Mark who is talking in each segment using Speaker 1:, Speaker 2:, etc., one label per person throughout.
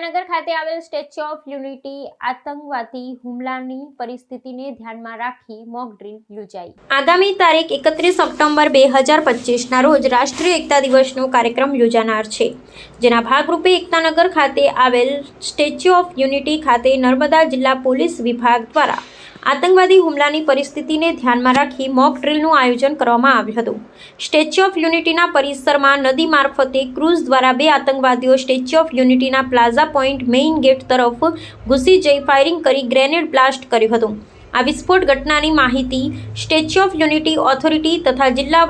Speaker 1: એકતાનગર ખાતે આવેલ statue of unity આતંકવાદી હુમલાની પરિસ્થિતિને ધ્યાનમાં રાખી મોક ડ્રીલ યોજાઈ. આગામી તારીખ એકત્રીસ ઓક્ટોબર બે હજાર પચીસના રોજ રાષ્ટ્રીય એકતા દિવસનો કાર્યક્રમ યોજાનાર છે, જેના ભાગરૂપે એકતાનગર ખાતે આવેલ સ્ટેચ્યુ ઓફ યુનિટી ખાતે નર્મદા જિલ્લા પોલીસ વિભાગ દ્વારા આતંકવાદી હુમલાની પરિસ્થિતિને ધ્યાનમાં રાખી મોક ડ્રીલનું આયોજન કરવામાં આવ્યું હતું. સ્ટેચ્યુ ઓફ યુનિટીના પરિસરમાં નદી મારફતે ક્રૂઝ દ્વારા બે આતંકવાદીઓ સ્ટેચ્યુ ઓફ યુનિટીના પ્લાઝા પોઈન્ટ મેઇન ગેટ તરફ ઘૂસી જઈ ફાયરિંગ કરી ગ્રેનેડ બ્લાસ્ટ કર્યું હતું. આ વિસ્ફોટ ઘટનાની માહિતી સ્ટેચ્યુ ઓફ યુનિટી ઓથોરિટી તથા જિલ્લા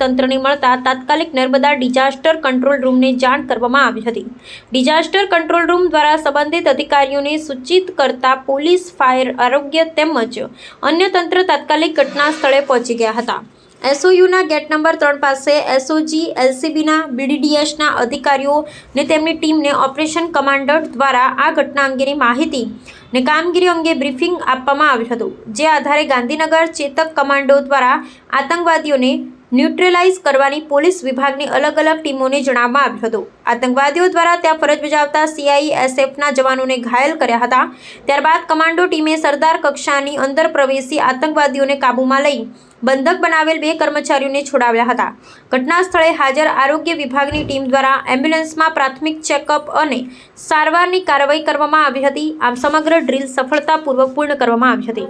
Speaker 1: તંત્રને મળતા તાત્કાલિક નર્મદા ડિઝાસ્ટર કંટ્રોલ રૂમને જાણ કરવામાં આવી હતી. ડિઝાસ્ટર કંટ્રોલ રૂમ દ્વારા સંબંધિત અધિકારીઓને સૂચિત કરતા પોલીસ, ફાયર, આરોગ્ય તેમજ અન્ય તંત્ર તાત્કાલિક ઘટના સ્થળે પહોંચી ગયા હતા. એસઓયુના ગેટ નંબર ત્રણ પાસે એસઓજી, એલસીબીના, બીડીડીએસના અધિકારીઓ ને તેમની ટીમને ઓપરેશન કમાન્ડર દ્વારા આ ઘટના અંગેની માહિતી ને કામગીરી અંગે બ્રીફિંગ આપવામાં આવ્યું હતું, જે આધારે ગાંધીનગર ચેતક કમાન્ડો દ્વારા આતંકવાદીઓને ન્યુટ્રલાઇઝ કરવાની પોલીસ વિભાગની અલગ અલગ ટીમોને જણાવવામાં આવ્યું હતું. આતંકવાદીઓ દ્વારા ત્યાં ફરજ બજાવતા સીઆઈએસએફના જવાનોને ઘાયલ કર્યા હતા. ત્યારબાદ કમાન્ડો ટીમે સરદાર કક્ષાની અંદર પ્રવેશી આતંકવાદીઓને કાબૂમાં લઈ બંધક બનાવેલ બે કર્મચારીઓને છોડાવ્યા હતા. ઘટના સ્થળે હાજર આરોગ્ય વિભાગની ટીમ દ્વારા એમ્બ્યુલન્સમાં પ્રાથમિક ચેકઅપ અને સારવારની કાર્યવાહી કરવામાં આવી હતી. આમ સમગ્ર ડ્રીલ સફળતાપૂર્વક પૂર્ણ કરવામાં આવી હતી.